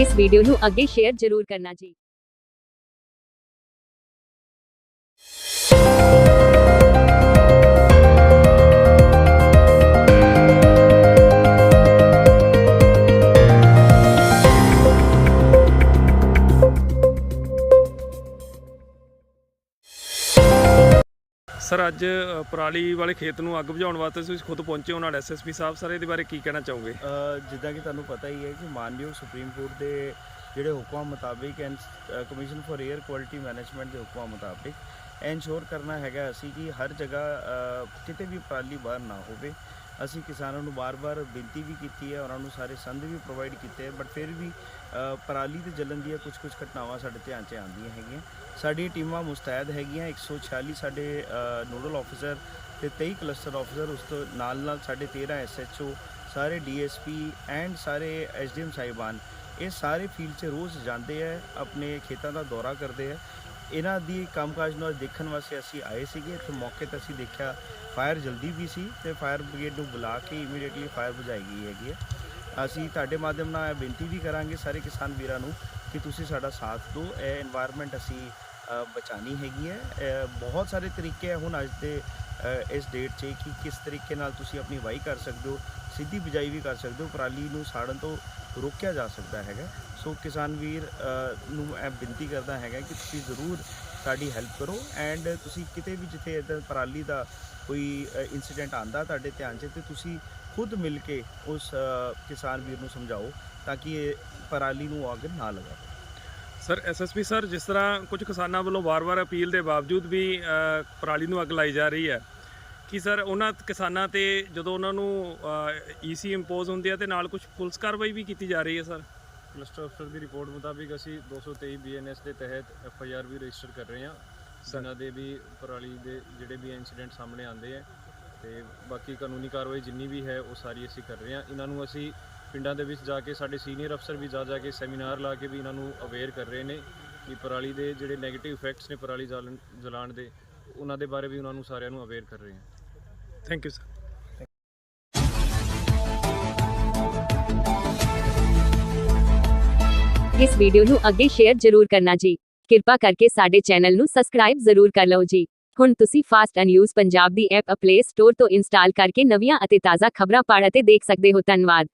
ਇਸ ਵੀਡੀਓ ਨੂੰ ਅੱਗੇ ਸ਼ੇਅਰ ਜ਼ਰੂਰ ਕਰਨਾ ਜੀ। ਸਰ, ਅੱਜ ਪਰਾਲੀ ਵਾਲੇ ਖੇਤ ਨੂੰ ਅੱਗ ਬੁਝਾਉਣ ਵਾਸਤੇ ਤੁਸੀਂ ਖੁਦ ਪਹੁੰਚੇ ਹੋ ਨਾਲ ਐਸਐਸਪੀ ਸਾਹਿਬ। ਸਰ, ਇਹਦੇ ਬਾਰੇ ਕੀ ਕਹਿਣਾ ਚਾਹੋਗੇ? ਜਿੱਦਾਂ ਕਿ ਤੁਹਾਨੂੰ ਪਤਾ ਹੀ ਹੈ ਕਿ ਮਾਨਯੋਗ ਸੁਪਰੀਮ ਕੋਰਟ ਦੇ ਜਿਹੜੇ ਹੁਕਮਾਂ ਮੁਤਾਬਿਕ and commission for air quality management ਦੇ ਹੁਕਮਾਂ ਮੁਤਾਬਿਕ ਇਨਸ਼ੋਰ ਕਰਨਾ ਹੈਗਾ ਅਸੀਂ ਕਿ ਹਰ ਜਗ੍ਹਾ ਕਿਤੇ ਵੀ ਪਰਾਲੀ ਬਾਹਰ ਨਾ ਹੋਵੇ। ਅਸੀਂ ਕਿਸਾਨਾਂ ਨੂੰ ਬਾਰ-ਬਾਰ ਬੇਨਤੀ ਵੀ ਕੀਤੀ ਹੈ, ਉਹਨਾਂ ਨੂੰ ਸਾਰੇ ਸੰਦ ਵੀ ਪ੍ਰੋਵਾਈਡ ਕੀਤੇ ਬਟ ਫਿਰ ਵੀ ਪਰਾਲੀ ਤੇ ਜਲਣ ਦੀਆਂ ਕੁਝ ਕੁਝ ਘਟਨਾਵਾਂ ਸਾਡੇ ਧਿਆਨ 'ਚ ਆਉਂਦੀਆਂ ਹੈਗੀਆਂ। ਸਾਡੀ ਟੀਮਾਂ ਮੁਸਤੈਦ ਹੈਗੀਆਂ 146 ਸਾਡੇ ਨੋਡਲ ਆਫੀਸਰ ਤੇ 23 ਕਲਸਟਰ ਆਫੀਸਰ ਉਸ ਤੋਂ ਨਾਲ ਨਾਲ ਸਾਡੇ 13 ਐਸਐਚਓ ਸਾਰੇ ਡੀਐਸਪੀ ਐਂਡ ਸਾਰੇ ਐਸਡੀਐਮ ਸਾਹਿਬਾਨ, ਇਹ ਸਾਰੇ ਫੀਲਡ 'ਚ ਰੋਜ਼ ਜਾਂਦੇ ਆ ਆਪਣੇ ਖੇਤਾਂ ਦਾ ਦੌਰਾ ਕਰਦੇ ਆ ਇਹਨਾਂ ਦੀ ਕੰਮਕਾਜ ਨੂੰ ਦੇਖਣ ਵਾਸਤੇ ਅਸੀਂ ਆਏ ਸੀਗੇ। ਇੱਥੇ ਮੌਕੇ ਤੇ ਅਸੀਂ ਦੇਖਿਆ ਫਾਇਰ ਜਲਦੀ ਵੀ ਸੀ ਤੇ ਫਾਇਰ ਬ੍ਰਿਗੇਡ ਨੂੰ ਬੁਲਾ ਕੇ ਇਮੀਡੀਏਟਲੀ ਫਾਇਰ ਬੁਝਾਈ ਗਈ ਹੈਗੀ ਹੈ। ਅਸੀਂ ਤੁਹਾਡੇ ਮਾਧਿਅਮ ਨਾਲ ਇਹ ਬੇਨਤੀ ਵੀ ਕਰਾਂਗੇ ਸਾਰੇ ਕਿਸਾਨ ਵੀਰਾਂ ਨੂੰ ਕਿ ਤੁਸੀਂ ਸਾਡਾ ਸਾਥ ਦਿਓ। ਇਹ এনवायरमेंट ਅਸੀਂ ਬਚਾਣੀ ਹੈਗੀ ਹੈ। ਬਹੁਤ ਸਾਰੇ ਤਰੀਕੇ ਹੈ ਹੁਣ ਅੱਜ ਦੇ ਇਸ ਡੇਟ 'ਚ ਕਿ ਕਿਸ ਤਰੀਕੇ ਨਾਲ ਤੁਸੀਂ ਆਪਣੀ ਵਾਈ ਕਰ ਸਕਦੇ ਹੋ, ਸਿੱਧੀ ਬਜਾਈ ਵੀ ਕਰ ਸਕਦੇ ਹੋ, ਪਰਾਲੀ ਨੂੰ ਸਾੜਨ ਤੋਂ ਰੋਕਿਆ ਜਾ ਸਕਦਾ ਹੈਗਾ। ਸੋ ਕਿਸਾਨ ਵੀਰ ਨੂੰ ਇਹ ਬੇਨਤੀ ਕਰਦਾ ਹੈਗਾ ਕਿ ਤੁਸੀਂ ਜ਼ਰੂਰ ਸਾਡੀ ਹੈਲਪ ਕਰੋ ਐਂਡ ਤੁਸੀਂ ਕਿਤੇ ਵੀ ਜਿੱਥੇ ਇਦਾਂ ਪਰਾਲੀ ਦਾ ਕੋਈ ਇਨਸੀਡੈਂਟ ਆਂਦਾ ਤੁਹਾਡੇ ਧਿਆਨ 'ਚ ਤੇ ਤੁਸੀਂ ਖੁਦ ਮਿਲ ਕੇ ਉਸ ਕਿਸਾਨ ਵੀਰ ਨੂੰ ਸਮਝਾਓ ਤਾਂ ਕਿ ਇਹ ਪਰਾਲੀ ਨੂੰ ਅੱਗ ਨਾ ਲਗਾਵੇ ਸਰ ਐਸਐਸਪੀ ਸਰ, ਜਿਸ ਤਰ੍ਹਾਂ ਕੁਝ ਕਿਸਾਨਾਂ ਵੱਲੋਂ ਵਾਰ-ਵਾਰ ਅਪੀਲ ਦੇ ਬਾਵਜੂਦ ਵੀ ਪਰਾਲੀ ਨੂੰ ਅੱਗ ਲਾਈ ਜਾ ਰਹੀ ਹੈ ਕੀ ਸਰ ਉਹਨਾਂ ਕਿਸਾਨਾਂ ਤੇ ਜਦੋਂ ਉਹਨਾਂ ਨੂੰ ਈਸੀ ਇੰਪੋਜ਼ ਹੁੰਦੀ ਹੈ ਤੇ ਨਾਲ ਕੁਝ ਪੁਲਿਸ ਕਾਰਵਾਈ ਵੀ ਕੀਤੀ ਜਾ ਰਹੀ ਹੈ ਸਰ? ਕਲਸਟਰ ਅਫਸਰ ਦੀ ਰਿਪੋਰਟ ਮੁਤਾਬਿਕ ਅਸੀਂ 223 ਬੀਐਨਐਸ ਦੇ ਤਹਿਤ ਐਫ ਆਈ ਆਰ ਵੀ ਰਜਿਸਟਰ ਕਰ ਰਹੇ ਹਾਂ। ਜਿਨ੍ਹਾਂ ਦੇ ਵੀ ਪਰਾਲੀ ਦੇ ਜਿਹੜੇ ਵੀ ਇਨਸੀਡੈਂਟ ਸਾਹਮਣੇ ਆਉਂਦੇ ਆ ਤੇ ਬਾਕੀ ਕਾਨੂੰਨੀ ਕਾਰਵਾਈ ਜਿੰਨੀ ਵੀ ਹੈ ਉਹ ਸਾਰੀ ਅਸੀਂ ਕਰ ਰਹੇ ਹਾਂ। ਇਹਨਾਂ ਨੂੰ ਅਸੀਂ ਪਿੰਡਾਂ ਦੇ ਵਿੱਚ ਜਾ ਕੇ ਸਾਡੇ ਸੀਨੀਅਰ ਅਫਸਰ ਵੀ ਜਾ ਜਾ ਕੇ ਸੈਮੀਨਾਰ ਲਾ ਕੇ ਵੀ ਇਹਨਾਂ ਨੂੰ ਅਵੇਅਰ ਕਰ ਰਹੇ ਨੇ ਕਿ ਪਰਾਲੀ ਦੇ ਜਿਹੜੇ 네ਗੇਟਿਵ ਇਫੈਕਟਸ ਨੇ ਪਰਾਲੀ ਜਲਣ ਦੇ ਉਹਨਾਂ ਦੇ ਬਾਰੇ ਵੀ ਉਹਨਾਂ ਨੂੰ ਸਾਰਿਆਂ ਨੂੰ ਅਵੇਅਰ ਕਰ ਰਹੇ ਹਾਂ। ਥੈਂਕ ਯੂ ਸਰ ਇਸ ਵੀਡੀਓ ਨੂੰ ਅੱਗੇ ਸ਼ੇਅਰ ਜ਼ਰੂਰ ਕਰਨਾ ਜੀ ਕਿਰਪਾ ਕਰਕੇ ਸਾਡੇ ਚੈਨਲ ਨੂੰ ਸਬਸਕ੍ਰਾਈਬ ਜ਼ਰੂਰ ਕਰ ਲਓ ਜੀ ਹੁਣ ਤੁਸੀਂ ਫਾਸਟ ਨਿਊਜ਼ ਪੰਜਾਬ ਦੀ ਐਪ ਪਲੇ ਸਟੋਰ ਤੋਂ ਇੰਸਟਾਲ ਕਰਕੇ ਨਵੀਆਂ ਅਤੇ ਤਾਜ਼ਾ ਖਬਰਾਂ ਪੜ੍ਹ ਅਤੇ ਦੇਖ ਸਕਦੇ ਹੋ ਧੰਨਵਾਦ